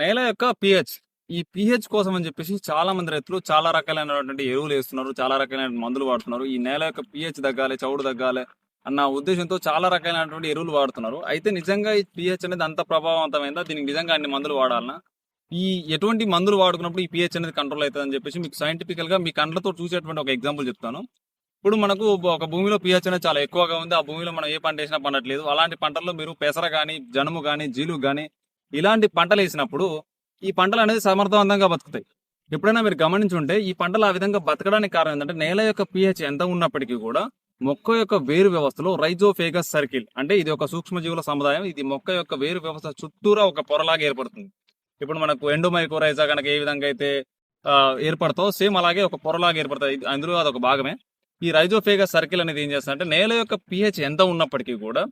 నేల యొక్క పిహెచ్ ఈ పిహెచ్ కోసం అని చెప్పేసి చాలా మంది రైతులు చాలా రకాలైనటువంటి ఎరువులు వేస్తున్నారు చాలా రకాలైన మందులు వాడుతున్నారు. ఈ నేల యొక్క పిహెచ్ తగ్గాలి చౌడు తగ్గాలి అన్న ఉద్దేశంతో చాలా రకాలైనటువంటి ఎరువులు వాడుతున్నారు. అయితే నిజంగా ఈ పిహెచ్ అనేది అంత ప్రభావవంతమైందా? దీనికి నిజంగా అన్ని మందులు వాడాలనా? ఈ ఎటువంటి మందులు వాడుకున్నప్పుడు ఈ పిహెచ్ అనేది కంట్రోల్ అవుతుంది అని చెప్పేసి మీకు సైంటిఫికల్గా మీ కండ్లతో చూసేటువంటి ఒక ఎగ్జాంపుల్ చెప్తాను. ఇప్పుడు మనకు ఒక భూమిలో పిహెచ్ అనేది చాలా ఎక్కువగా ఉంది. ఆ భూమిలో మనం ఏ పంట వేసినా పండట్లేదు. అలాంటి పంటల్లో మీరు పెసర కానీ జనుము కానీ జీలు కానీ ఇలాంటి పంటలు వేసినప్పుడు ఈ పంటలు అనేది సమర్థవంతంగా బతుకుతాయి. ఎప్పుడైనా మీరు గమనించుంటే ఈ పంటలు ఆ విధంగా బతకడానికి కారణం ఏంటంటే నేల యొక్క పిహెచ్ ఎంత ఉన్నప్పటికీ కూడా మొక్క యొక్క వేరు వ్యవస్థలో రైజోఫేగస్ సర్కిల్ అంటే ఇది ఒక సూక్ష్మజీవుల సముదాయం. ఇది మొక్క యొక్క వేరు వ్యవస్థ చుట్టూరా ఒక పొరలాగా ఏర్పడుతుంది. ఇప్పుడు మనకు ఎండోమైకోరైజా కనుక ఏ విధంగా అయితే ఏర్పడతో సేమ్ అలాగే ఒక పొరలాగా ఏర్పడుతుంది అందులో అందులో అదొక భాగమే. ఈ రైజోఫేగస్ సర్కిల్ అనేది ఏం చేస్తుంది అంటే నేల యొక్క పిహెచ్ ఎంత ఉన్నప్పటికీ కూడా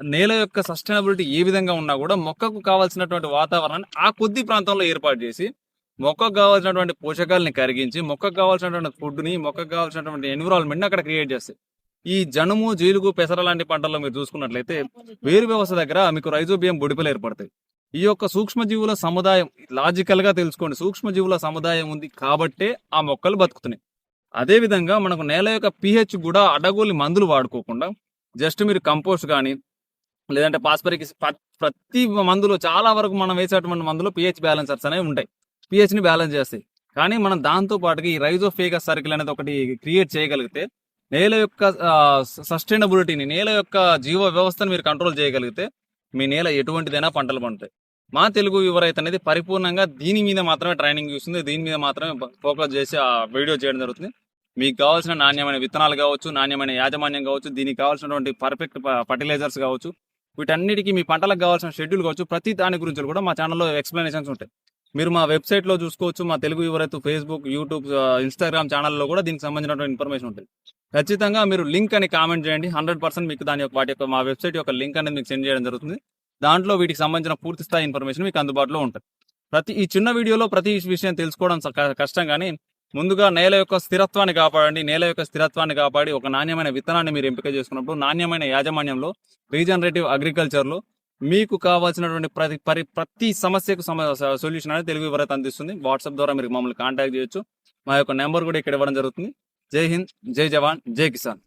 నేల యొక్క సస్టైనబిలిటీ ఏ విధంగా ఉన్నా కూడా మొక్కకు కావాల్సినటువంటి వాతావరణాన్ని ఆ కొద్ది ప్రాంతంలో ఏర్పాటు చేసి మొక్కకు కావాల్సినటువంటి పోషకాలని కరిగించి మొక్కకు కావాల్సినటువంటి ఫుడ్ని మొక్కకు కావాల్సినటువంటి ఎన్విరాన్మెంట్ని అక్కడ క్రియేట్ చేస్తాయి ఈ జనుము జీలుగు పెసర లాంటి పంటల్లో మీరు చూసుకున్నట్లయితే వేరు వ్యవస్థ దగ్గర మీకు రైజోబియం బొడిపలు ఏర్పడతాయి. ఈ యొక్క సూక్ష్మజీవుల సముదాయం లాజికల్గా తెలుసుకోండి. సూక్ష్మజీవుల సముదాయం ఉంది కాబట్టే ఆ మొక్కలు బతుకుతున్నాయి. అదేవిధంగా మనకు నేల యొక్క పిహెచ్ కూడా అడగోలి మందులు వాడుకోకుండా జస్ట్ మీరు కంపోస్ట్ కానీ లేదంటే పాస్పరిక్ ప్రతి మందులో చాలా వరకు మనం వేసేటువంటి మందులో పిహెచ్ బ్యాలెన్సర్స్ అనేవి ఉంటాయి. పిహెచ్ని బ్యాలెన్స్ చేస్తాయి. కానీ మనం దాంతో పాటుగా ఈ రైజోఫేగస్ సర్కిల్ అనేది ఒకటి క్రియేట్ చేయగలిగితే నేల యొక్క సస్టైనబిలిటీని నేల యొక్క జీవ వ్యవస్థను మీరు కంట్రోల్ చేయగలిగితే మీ నేల ఎటువంటిదైనా పంటలు పండుతాయి. మా తెలుగు యువరైతే అనేది పరిపూర్ణంగా దీని మీద మాత్రమే ట్రైనింగ్ చూస్తుంది. దీని మీద మాత్రమే ఫోకస్ చేసి ఆ వీడియో చేయడం జరుగుతుంది. మీకు కావాల్సిన నాణ్యమైన విత్తనాలు కావచ్చు నాణ్యమైన యాజమాన్యం కావచ్చు దీనికి కావాల్సినటువంటి పర్ఫెక్ట్ ఫర్టిలైజర్స్ కావచ్చు వీటన్నిటికీ మీ పంటలకు కావాల్సిన షెడ్యూల్ కావచ్చు ప్రతి దాని గురించి కూడా మా ఛానల్లో ఎక్స్ప్లెనేషన్స్ ఉంటాయి. మీరు మా వెబ్సైట్లో చూసుకోవచ్చు మా తెలుగు యువరైతే ఫేస్బుక్ యూట్యూబ్ ఇన్స్టాగ్రామ్ ఛానల్లో కూడా దీనికి సంబంధించినటువంటి ఇన్ఫర్మేషన్ ఉంటుంది ఖచ్చితంగా మీరు లింక్ అని కామెంట్ చేయండి. హండ్రెడ్ పర్సెంట్ మీకు దాని యొక్క వాటి యొక్క మా వెబ్సైట్ యొక్క లింక్ అనేది మీకు సెండ్ చేయడం జరుగుతుంది. దాంట్లో వీటికి సంబంధించిన పూర్తి స్థాయి ఇన్ఫర్మేషన్ మీకు అందుబాటులో ఉంటుంది ప్రతి ఈ చిన్న వీడియోలో ప్రతి విషయం తెలుసుకోవడం క- కష్టం కానీ ముందుగా నేల యొక్క స్థిరత్వాన్ని కాపాడండి. నేల యొక్క స్థిరత్వాన్ని కాపాడి ఒక నాణ్యమైన విత్తనాన్ని మీరు ఎంపిక చేసుకున్నప్పుడు నాణ్యమైన యాజమాన్యంలో రీజనరేటివ్ అగ్రికల్చర్లో మీకు కావాల్సినటువంటి ప్రతి పరి ప్రతి సమస్యకు సొల్యూషన్ అనేది తెలుగు వివరత అందిస్తుంది. వాట్సాప్ ద్వారా మీరు మమ్మల్ని కాంటాక్ట్ చేయొచ్చు. మా యొక్క నెంబర్ కూడా ఇక్కడ ఇవ్వడం జరుగుతుంది. జై హింద్ జై జవాన్ జై కిసాన్.